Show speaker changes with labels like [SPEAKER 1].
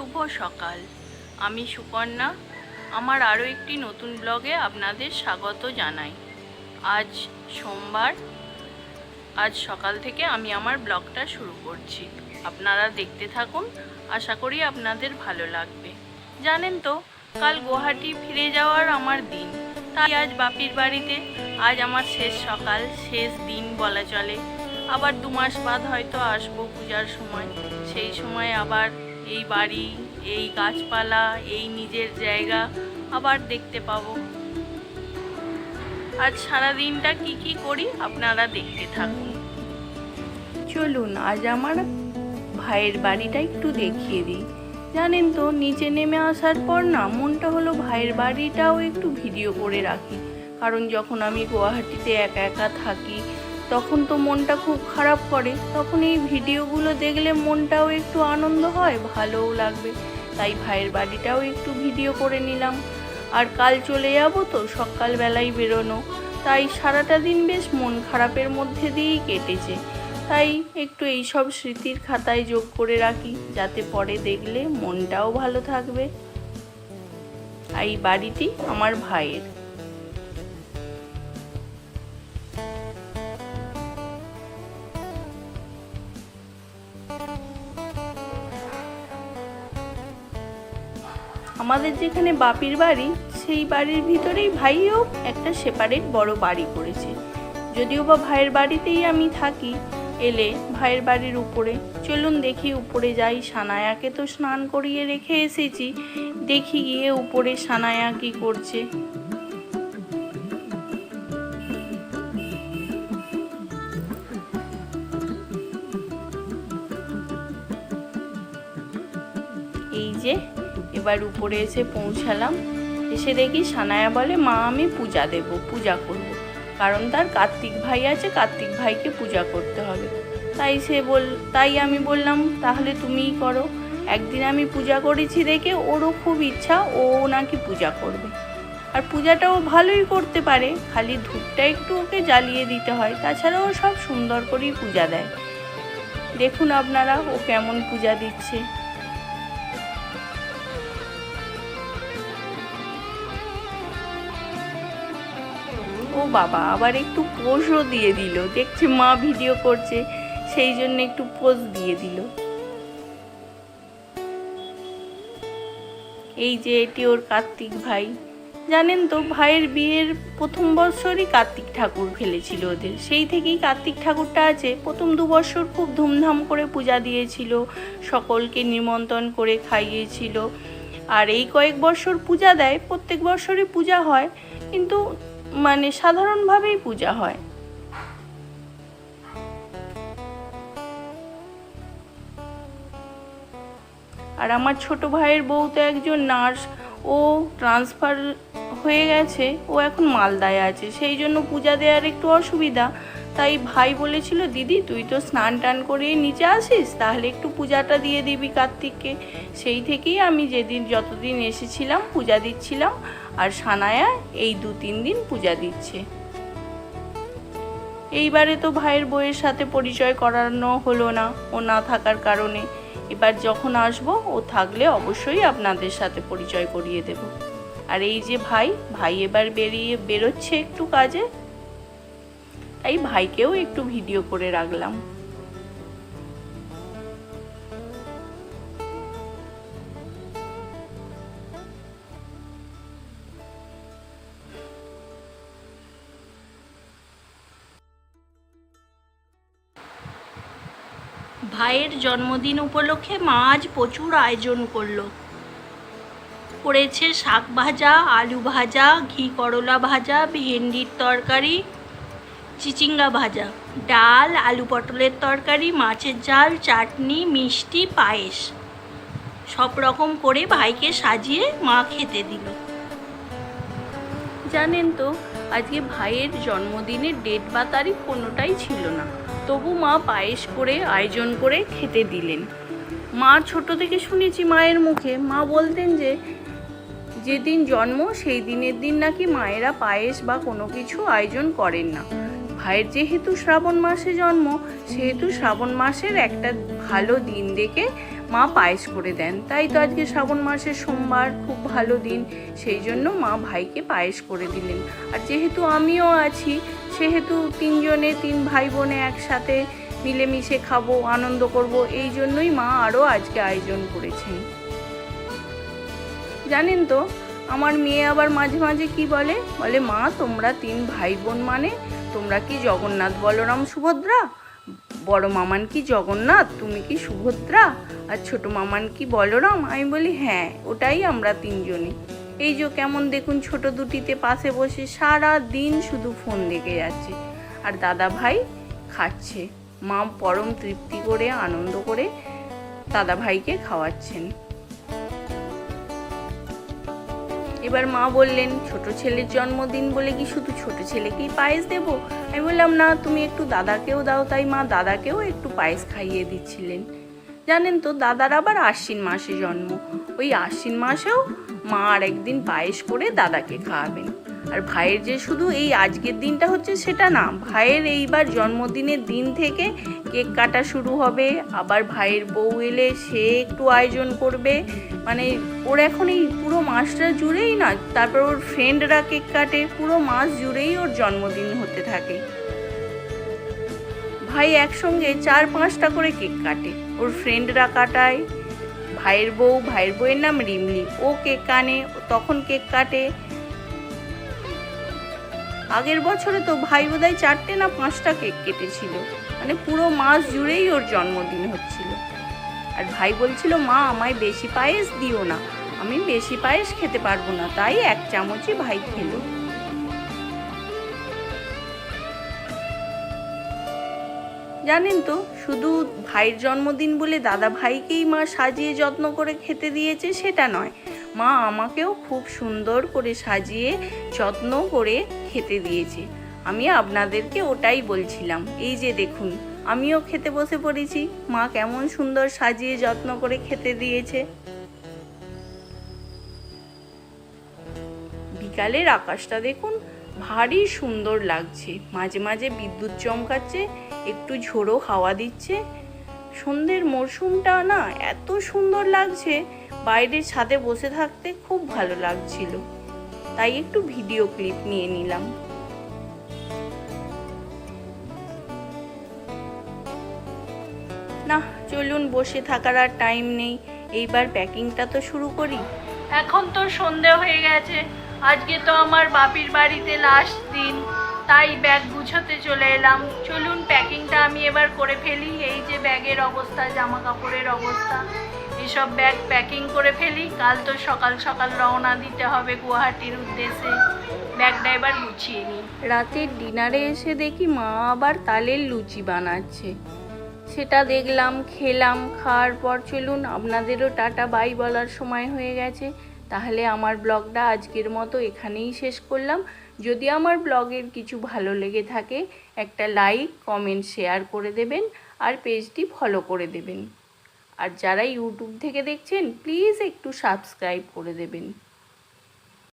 [SPEAKER 1] শুভ সকাল। আমি সুকন্যা আমার আরও একটি নতুন ব্লগে আপনাদের স্বাগত জানাই। আজ সোমবার, আজ সকাল থেকে আমি আমার ব্লগটা শুরু করছি। আপনারা দেখতে থাকুন, আশা করি আপনাদের ভালো লাগবে। জানেন তো, কাল গুয়াহাটি ফিরে যাওয়ার আমার দিন। তাই আজ বাপির বাড়িতে, আজ আমার শেষ সকাল, শেষ দিন বলা চলে। আবার দু মাস বাদ হয়তো আসব পূজার সময়। সেই সময় আবার এই বাড়ি, এই গাছপালা, এই নিজের জায়গা আবার দেখতে পাবো। আজ সারা দিনটা কি কি করি আপনারা দেখতে থাকুন। চলুন, আজ আমার ভাইয়ের বাড়িটা একটু দেখিয়ে দিই। জানেন তো, নিচে নেমে আসার পর না মনটা হলো ভাইয়ের বাড়িটাও একটু ভিডিও করে রাখি। কারণ যখন আমি গুয়াহাটিতে একা একা থাকি তখন তো মনটা খুব খারাপ করে। তখন এই ভিডিওগুলো দেখলে মনটাও একটু আনন্দ হয়, ভালোও লাগবে। তাই ভাইয়ের বাড়িটাও একটু ভিডিও করে নিলাম। আর কাল চলে যাব তো সকালবেলায় বেরোনো। তাই সারাটা দিন বেশ মন খারাপের মধ্যে দিয়েই কেটেছে। তাই একটু এইসব স্মৃতির খাতায় যোগ করে রাখি, যাতে পরে দেখলে মনটাও ভালো থাকবে। এই বাড়িটি আমার ভাইয়ের। আমাদের যেখানে বাপির বাড়ি, সেই বাড়ির ভিতরেই ভাইও একটা সেপারেট বড় বাড়ি করেছে। যদিও বা ভাইয়ের বাড়িতেই আমি থাকি, এলে ভাইয়ের বাড়ির উপরে। চলুন দেখি উপরে যাই, সানায়াকে তো স্নান করিয়ে রেখে এসেছি। দেখি গিয়ে উপরে সানায়া কি করছে। এই যে এবার উপরে এসে পৌঁছালাম। এসে দেখি সানায়া বলে, মা, আমি পূজা দেব, পূজা করব। কারণ তার কার্তিক ভাই আছে, কার্তিক ভাইকে পূজা করতে হবে। তাই সে বল, তাই আমি বললাম, তাহলে তুমিই করো। একদিন আমি পূজা করেছি দেখে ওরও খুব ইচ্ছা, ও নাকি পূজা করবে। আর পূজাটাও ভালোই করতে পারে, খালি ধূপটা একটু ওকে জ্বালিয়ে দিতে হয়, তাছাড়াও সব সুন্দর করেই পূজা দেয়। দেখুন আপনারা, ও কেমন পূজা দিচ্ছে। বাবা আবার একটু পোজও দিয়ে দিল। দেখছে মা ভিডিও করছে, সেই জন্য একটু পোজ দিয়ে দিল। এই যে এটি ওর কার্তিক ভাই। জানেন তো, ভাইয়ের বিয়ের প্রথম বছরই কার্তিক ঠাকুর ফেলেছিল ওদের। সেই থেকেই কার্তিক ঠাকুরটা আছে। প্রথম দু বছর খুব ধুমধাম করে পূজা দিয়েছিল, সকলকে নিমন্ত্রণ করে খাইয়েছিল। আর এই কয়েক বছর পূজা দেয়, প্রত্যেক বছরই পূজা হয়। কিন্তু মানে সাধারণভাবেই পূজা হয়। আর আমার ছোট ভাইয়ের বউ তো একজন নার্স, ও ট্রান্সফার হয়ে গেছে, ও এখন মালদায় আছে, সেই জন্য পূজা দেওয়ার একটু অসুবিধা। তাই ভাই বলেছিল, দিদি, তুই তো স্নান টান করে নিচে আসিস, তাহলে একটু পূজাটা দিয়ে দিবি কার্তিককে। সেই থেকেই আমি যেদিন যতদিন এসেছিলাম, পূজা দিচ্ছিলাম, আর সানায়া এই দু তিন দিন পূজা দিচ্ছে। এইবারে তো ভাইয়ের বইয়ের সাথে পরিচয় করানো হলো না, ও না থাকার কারণে। এবার যখন আসব, ও থাকলে অবশ্যই আপনাদের সাথে পরিচয় করিয়ে দেব। আর এই যে ভাই ভাই এবার বেরিয়ে, বেরোচ্ছে একটু কাজে। তাই ভাইকেও একটু ভিডিও করে রাখলাম। ভাইয়ের জন্মদিন উপলক্ষে মা আজ প্রচুর আয়োজন করল। করেছে শাক ভাজা, আলু ভাজা, ঘি করলা ভাজা, ভেন্ডির তরকারি চিচিঙ্গা ভাজা, ডাল, আলু পটলের তরকারি, মাছের ঝাল, চাটনি, মিষ্টি, পায়েস। সব রকম করে ভাইকে সাজিয়ে মা খেতে দিল। জানেন তো, আজকে ভাইয়ের জন্মদিনের ডেট বা তারিখ কোনোটাই ছিল না। তবু মা পায়েস করে আয়োজন করে খেতে দিলেন। মা ছোট থেকে শুনেছি মায়ের মুখে। মা বলতেন যে, যেদিন জন্ম, সেই দিনের দিন নাকি মায়েরা পায়েস বা কোনো কিছু আয়োজন করেন না। ভাইয়ের যেহেতু শ্রাবণ মাসে জন্ম, সেহেতু শ্রাবণ মাসের একটা ভালো দিন দেখে মা পায়েস করে দেন। তাই তো আজকে শ্রাবণ মাসের সোমবার, খুব ভালো দিন। সেই জন্য মা ভাইকে পায়েস করে দিলেন। আর যেহেতু আমিও আছি, সেহেতু তিনজনে, তিন ভাই বোনে একসাথে মিলেমিশে খাব, আনন্দ করব, এই জন্যই মা আরও আজকে আয়োজন করেছেন। জানেন তো, আমার মেয়ে আবার মাঝে মাঝে কি বলে? বলে, মা, তোমরা তিন ভাই বোন মানে তোমরা কি জগন্নাথ বলরাম সুভদ্রা? বড় মামান কি জগন্নাথ? তুমি কি সুভদ্রা? আর ছোট মামান কি বলরাম? আমি বলি হ্যাঁ ওটাই আমরা তিনজনে এই যে কেমন দেখুন, ছোট দুটিতে পাশে বসে সারা দিন শুধু ফোন দেখে যাচ্ছে। আর দাদা ভাই খাচ্ছে। মা পরম তৃপ্তি করে, আনন্দ করে দাদা ভাইকে খাওয়াচ্ছেন। এবার মা বললেন, ছোট ছেলের জন্মদিন বলে কি শুধু ছোট ছেলেকেই পায়েস দেব? আমি বললাম, না, তুমি একটু দাদাকেও দাও। তাই মা দাদাকেও একটু পায়েস খাইয়ে দিচ্ছিলেন। জানেন তো, দাদার আবার আশ্বিন মাসে জন্ম। ওই আশ্বিন মাসেও মা আর একদিন পায়েস করে দাদাকে খাওয়াবেন। আর ভাইয়ের যে শুধু এই আজকের দিনটা হচ্ছে সেটা না, ভাইয়ের এইবার জন্মদিনের দিন থেকে কেক কাটা শুরু হবে, আবার ভাইয়ের বউ এলে সে একটু আয়োজন করবে মানে ওর এখন এই পুরো মাসটা জুড়েই না তারপর ওর ফ্রেন্ডরা কেক কাটে, পুরো মাস জুড়েই ওর জন্মদিন হতে থাকে। ভাই একসঙ্গে চার পাঁচটা করে কেক কাটে, ওর ফ্রেন্ডরা কাটায়, ভাইয়ের বউ, ভাইয়ের বউয়ের নাম রিমলি, ও কেক কানে তখন কেক কাটে আগের বছরে তো ভাই বোধহয় চারটে না পাঁচটা কেক কেটেছিল। মানে পুরো মাস জুড়েই ওর জন্মদিন হচ্ছিল। আর ভাই বলছিল, মা, আমায় বেশি পায়েস দিও না। আমি বেশি পায়েস খেতে পারব না। তাই এক চামচই ভাই খেলো। জানেন তো, শুধু ভাইয়ের জন্মদিন বলে দাদা ভাইকেই মা সাজিয়ে যত্ন করে খেতে দিয়েছে, সেটা নয়। মা আমাকেও খুব সুন্দর করে সাজিয়ে যত্ন করে খেতে দিয়েছে। আমি আপনাদেরকে ওটাই বলছিলাম। এই যে দেখুন, আমিও খেতে বসে পড়েছি। মা কেমন সুন্দর সাজিয়ে যত্ন করে খেতে দিয়েছে। বিকালের আকাশটা দেখুন, ভারী সুন্দর লাগছে। মাঝে মাঝে বিদ্যুৎ চমকাচ্ছে, একটু ঝোড়ো হাওয়া দিচ্ছে। সন্ধ্যের মরশুমটা না এত সুন্দর লাগছে। বাইরের ছাদে বসে থাকতে খুব ভালো লাগছিল। তাই একটু ভিডিও ক্লিপ নিয়ে নিলাম। না চলুন, বসে থাকার আর টাইম নেই। এইবার প্যাকিংটা তো শুরু করি। এখন তো সন্ধে হয়ে গেছে। আজকে তো আমার বাপির বাড়িতে লাস্ট দিন। তাই ব্যাগ গুছোতে চলে এলাম। চলুন প্যাকিংটা আমি এবার করে ফেলি। এই যে ব্যাগের অবস্থা জামা কাপড়ের অবস্থা। এসব ব্যাগ প্যাকিং করে ফেলি। কাল তো সকাল সকাল রওনা দিতে হবে গুয়াহাটির উদ্দেশ্যে। ব্যাগটা এবার গুছিয়ে নিই। রাতের ডিনারে এসে দেখি মা আবার তালের লুচি বানাচ্ছে। সেটা দেখলাম, খেলাম, খাওয়ার পর চলুন, আপনাদেরও টাটা বাই বলার সময় হয়ে গেছে। তাহলে আমার ব্লগটা আজকের মতো এখানেই শেষ করলাম। যদি আমার ব্লগের কিছু ভালো লেগে থাকে, একটা লাইক, কমেন্ট, শেয়ার করে দেবেন আর পেজটি ফলো করে দেবেন। আর যারা ইউটিউব থেকে দেখছেন, প্লিজ একটু সাবস্ক্রাইব করে দেবেন।